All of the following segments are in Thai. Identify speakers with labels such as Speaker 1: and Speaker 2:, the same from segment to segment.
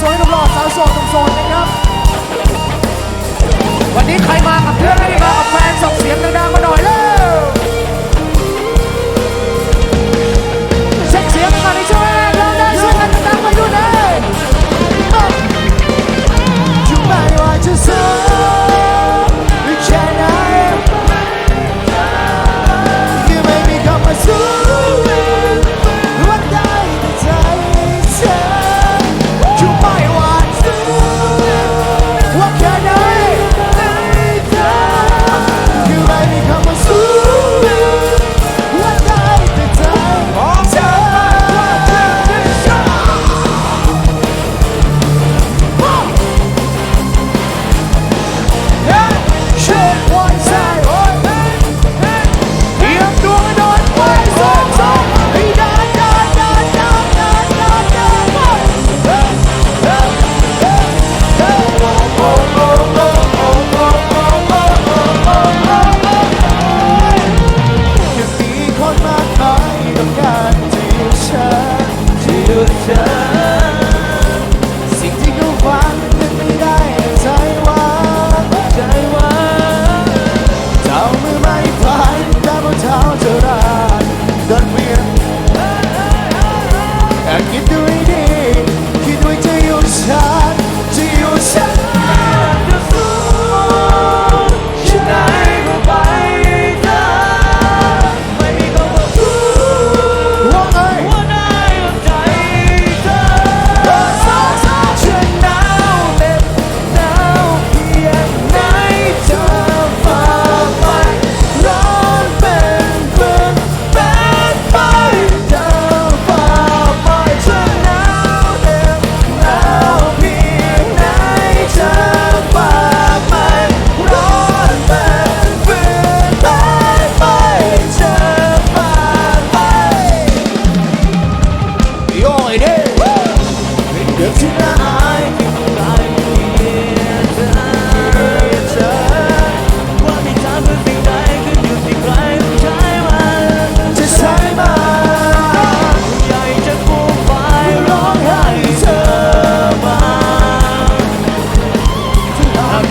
Speaker 1: สวยหนุ่มหล่อสาวโสดหนุ่มโสดนะครับ วันนี้ใครมากับเพื่อนไม่ได้มากับแฟนส่งเสียงดัง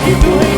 Speaker 1: keep doing?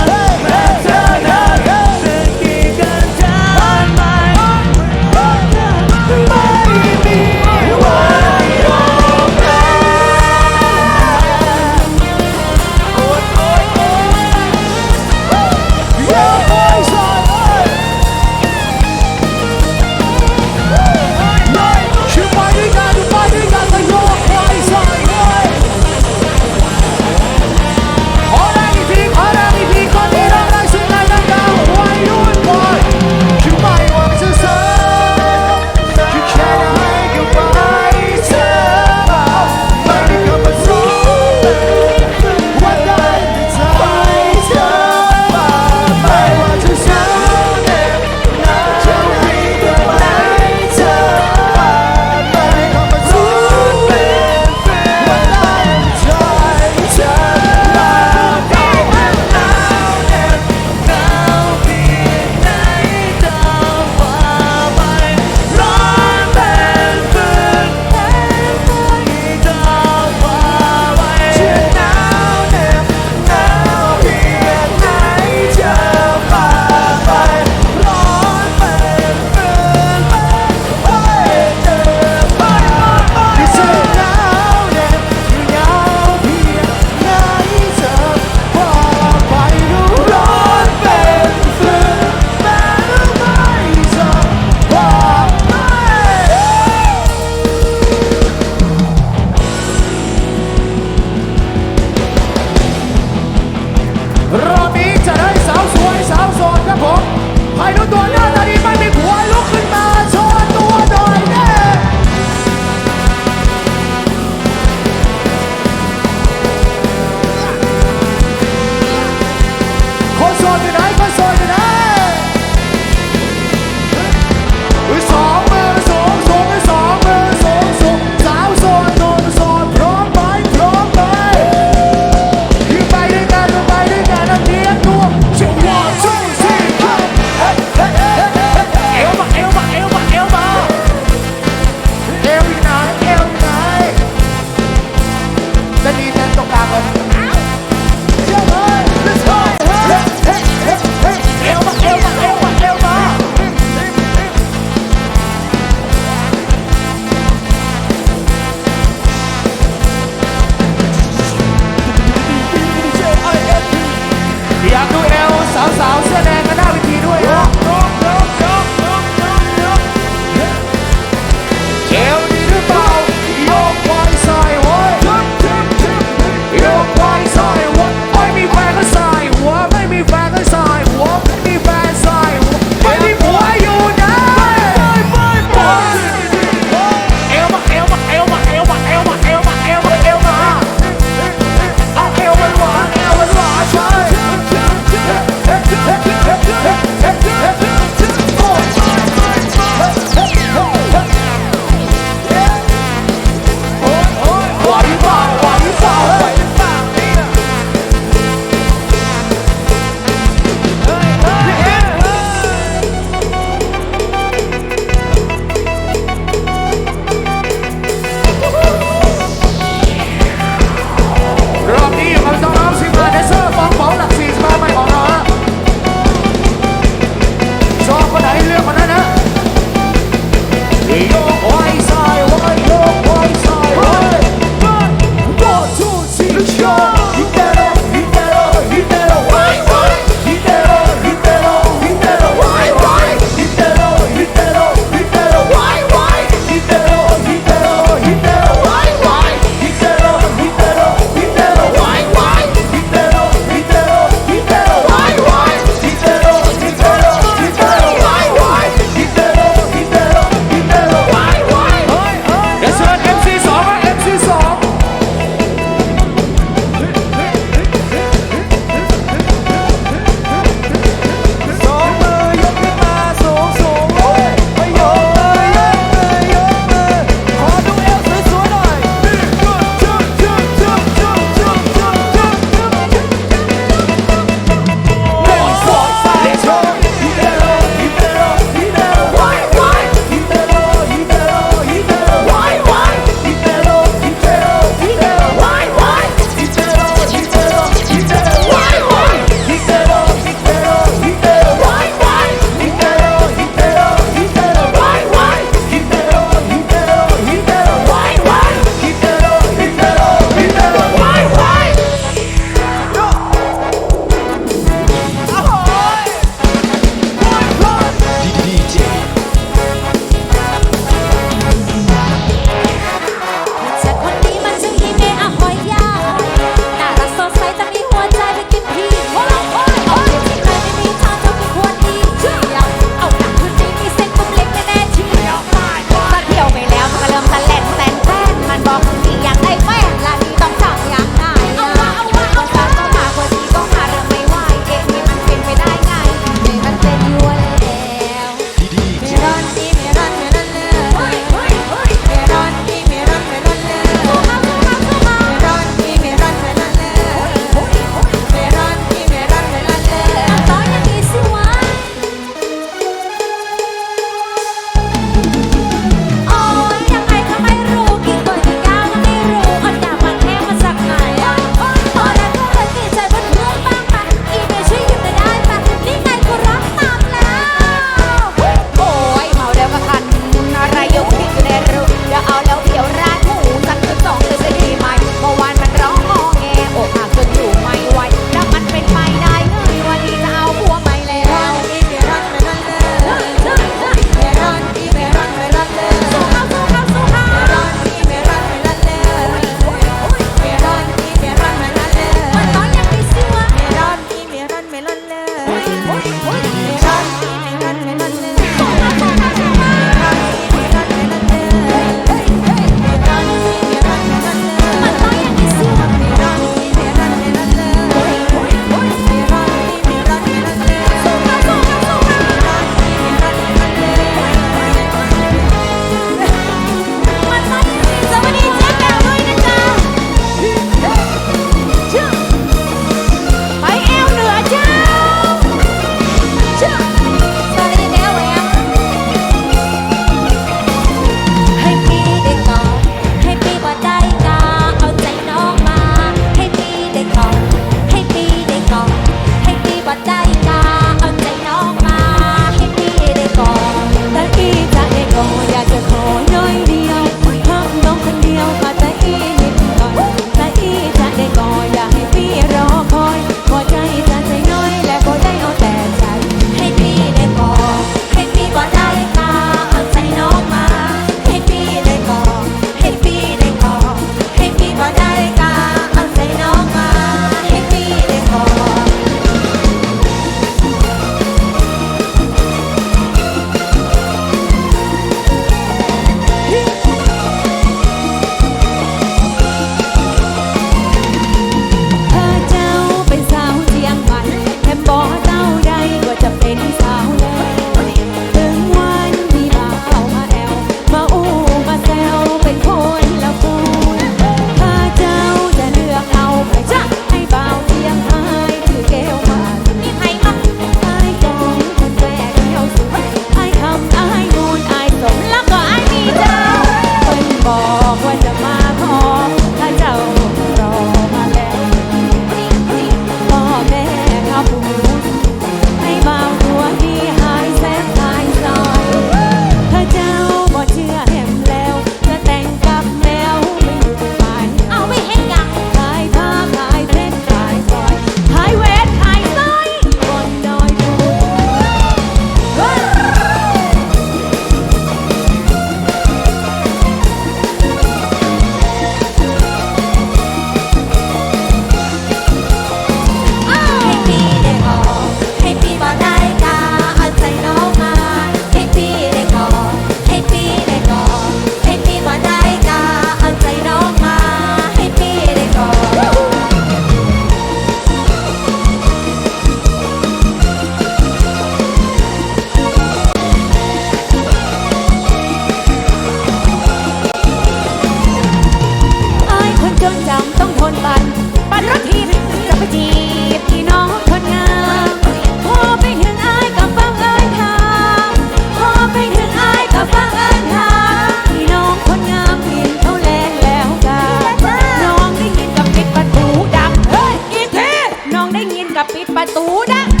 Speaker 1: ได้ยิน
Speaker 2: กับปิดประตูนะ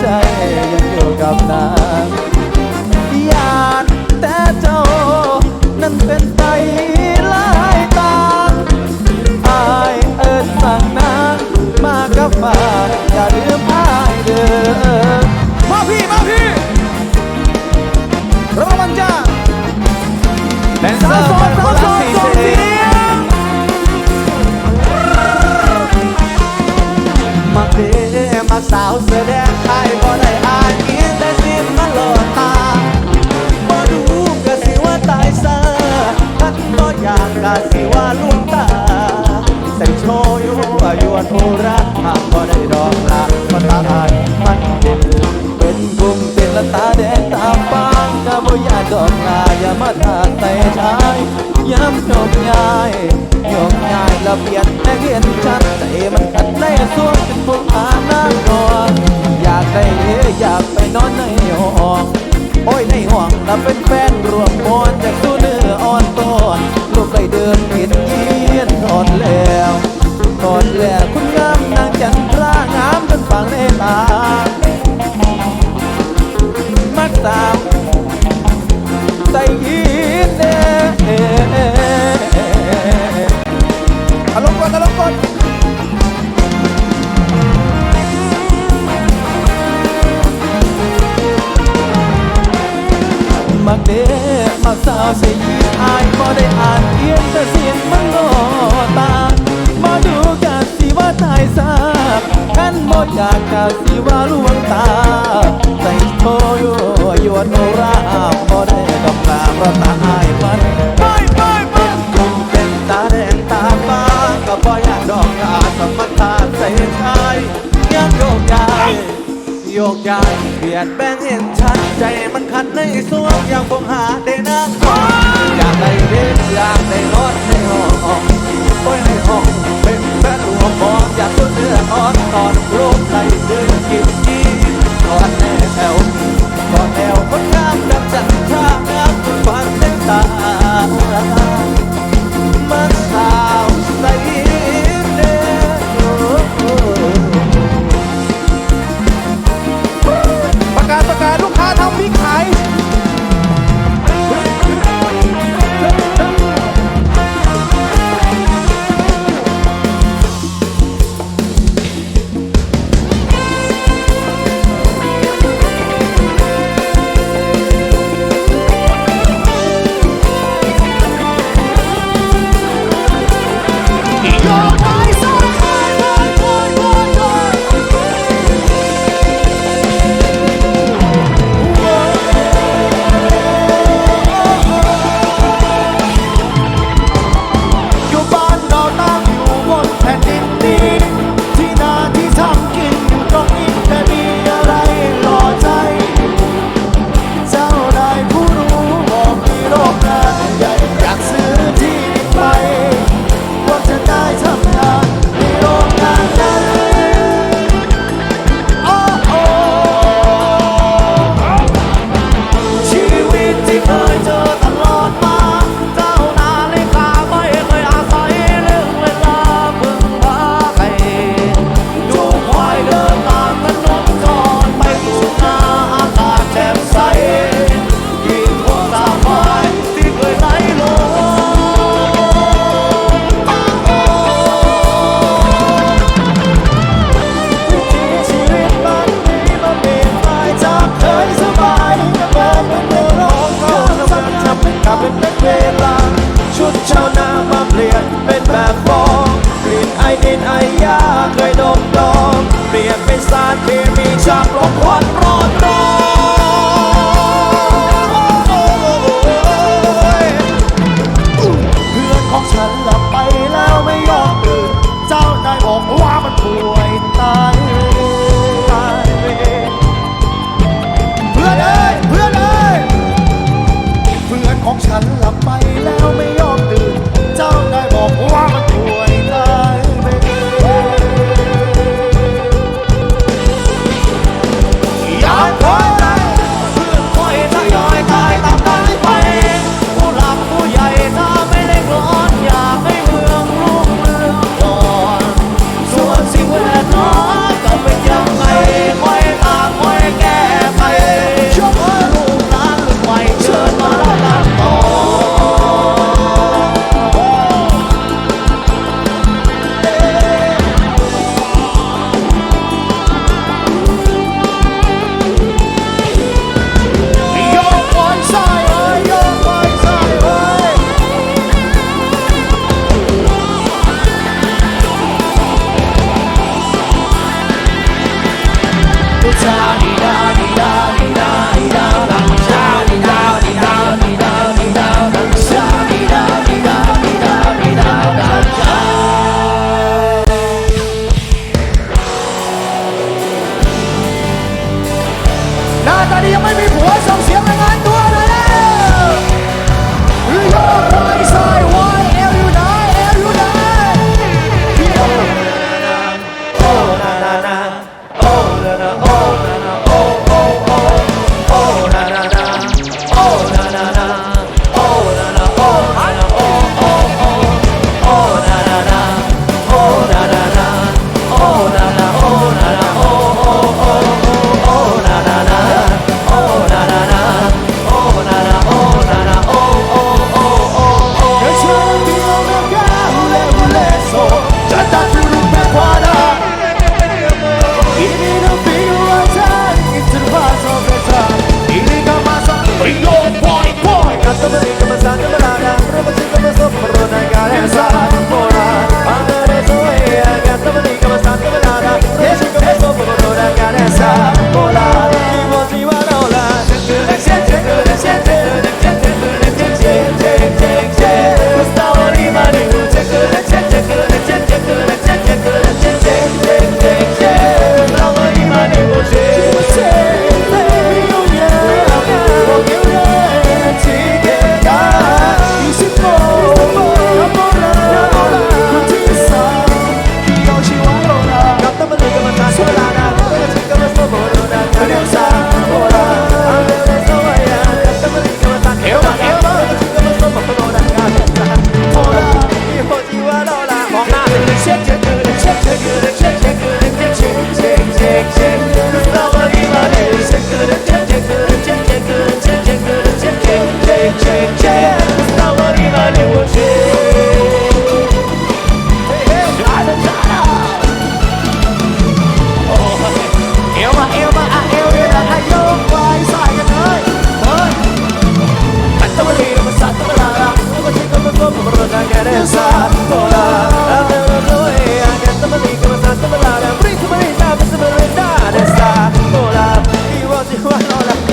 Speaker 2: ใจยังอยู่กับนางยา
Speaker 3: กแต่เจ้านั้นเป็นไตลายตาอายเอิญสั่งนางมากับมาอย่าลืมอายเด้อมาพี่มาพี่ สาวเสื้อแดงใทยบ่ได้อายาษาสิอายบ่ได้อ่านเพียงแต่เสียงมันหล่อตามาดูกัะสิว่าตายซากขันบ่อยากกัะสิว่าลวงตาใส่โทยยวนโนราบ่ได้กับตาเราะตาอายมันไปไปไปคงเป็นตาแดงตาฟ้าก็บ่อยากดอกตาสมรรถใส่ทายยังโยกย้าย ยกย้ายเบียดแบงเห็นชัด ใจมันขัดในสวงอยางคงหาได้นะอยากได้ดิกอยากได้นอนในห้องโอ้ยในห้องเป็นแฟนหัวบอลอยากสุดเนื้ออ่อนตอนโลกไหลเดินกินกินตอนแอ
Speaker 1: ลตอนแนวคนงามดับจันทรางามคุณฝัน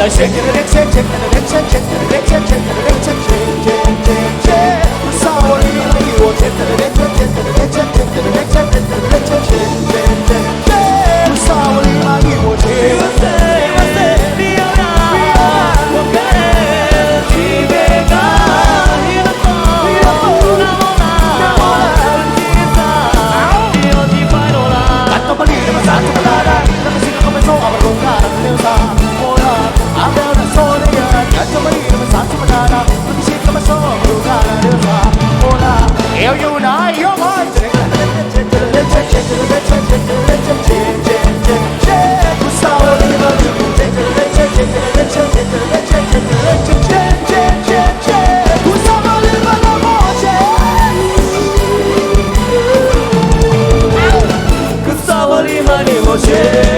Speaker 1: Şekerim Yeah.